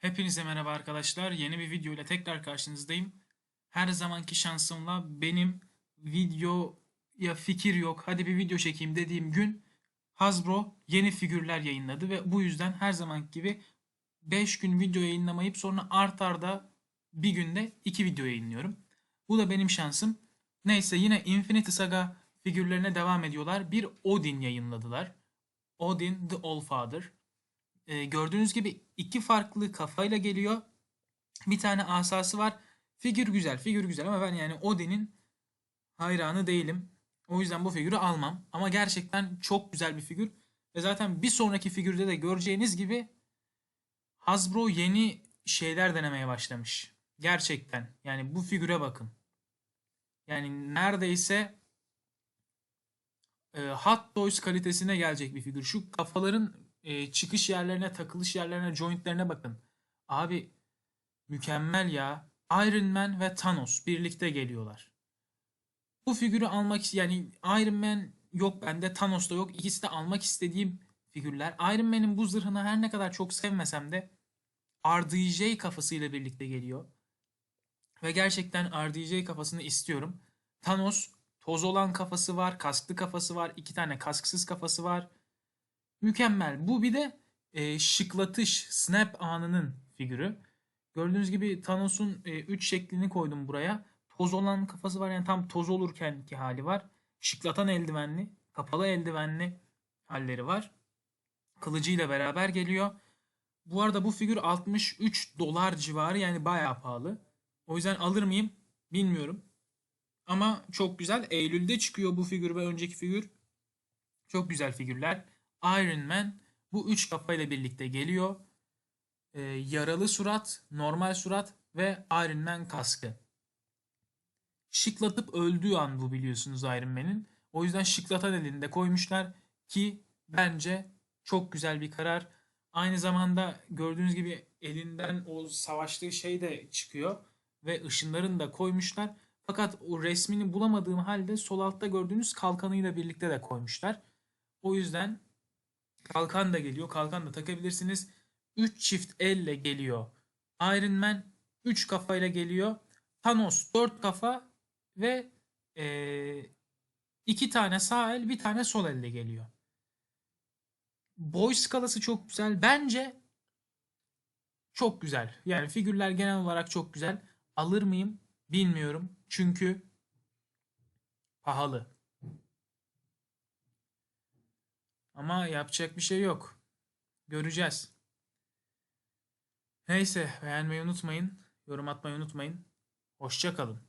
Hepinize merhaba arkadaşlar. Yeni bir video ile tekrar karşınızdayım. Her zamanki şansımla benim videoya fikir yok, hadi bir video çekeyim dediğim gün Hasbro yeni figürler yayınladı ve bu yüzden her zamanki gibi 5 gün video yayınlamayıp sonra art arda bir günde 2 video yayınlıyorum. Bu da benim şansım. Neyse yine Infinity Saga figürlerine devam ediyorlar. Bir Odin yayınladılar. Odin the Allfather. Ee, gördüğünüz gibi iki farklı kafayla geliyor. Bir tane asası var. Figür güzel, figür güzel ama ben yani Odin'in hayranı değilim. O yüzden bu figürü almam. Ama gerçekten çok güzel bir figür. Ve zaten bir sonraki figürde de göreceğiniz gibi Hasbro yeni şeyler denemeye başlamış. Gerçekten. Yani bu figüre bakın. Yani neredeyse e, Hot Toys kalitesine gelecek bir figür. Şu kafaların e, çıkış yerlerine, takılış yerlerine, jointlerine bakın. Abi mükemmel ya. Iron Man ve Thanos birlikte geliyorlar. Bu figürü almak yani Iron Man yok bende, Thanos da yok. İkisi de almak istediğim figürler. Iron Man'in bu zırhını her ne kadar çok sevmesem de RDJ kafasıyla birlikte geliyor. Ve gerçekten RDJ kafasını istiyorum. Thanos toz olan kafası var, kasklı kafası var, iki tane kasksız kafası var. Mükemmel. Bu bir de e, şıklatış, snap anının figürü. Gördüğünüz gibi Thanos'un 3 şeklini koydum buraya. Toz olan kafası var yani tam toz olurken ki hali var. Şıklatan eldivenli, kapalı eldivenli halleri var. Kılıcıyla beraber geliyor. Bu arada bu figür 63 dolar civarı yani bayağı pahalı. O yüzden alır mıyım bilmiyorum. Ama çok güzel. Eylül'de çıkıyor bu figür ve önceki figür. Çok güzel figürler. Iron Man bu üç kafayla birlikte geliyor. Ee, yaralı surat, normal surat ve Iron Man kaskı. Şıklatıp öldüğü an bu biliyorsunuz Iron Man'in. O yüzden şıklatan elinde koymuşlar ki bence çok güzel bir karar. Aynı zamanda gördüğünüz gibi elinden o savaştığı şey de çıkıyor ve ışınlarını da koymuşlar. Fakat o resmini bulamadığım halde sol altta gördüğünüz kalkanıyla birlikte de koymuşlar. O yüzden kalkan da geliyor. Kalkan da takabilirsiniz. 3 çift elle geliyor. Iron Man 3 kafayla geliyor. Thanos 4 kafa ve 2 tane sağ el bir tane sol elle geliyor. Boy skalası çok güzel. Bence çok güzel. Yani figürler genel olarak çok güzel. Alır mıyım bilmiyorum. Çünkü pahalı. Ama yapacak bir şey yok. Göreceğiz. Neyse beğenmeyi unutmayın. Yorum atmayı unutmayın. Hoşça kalın.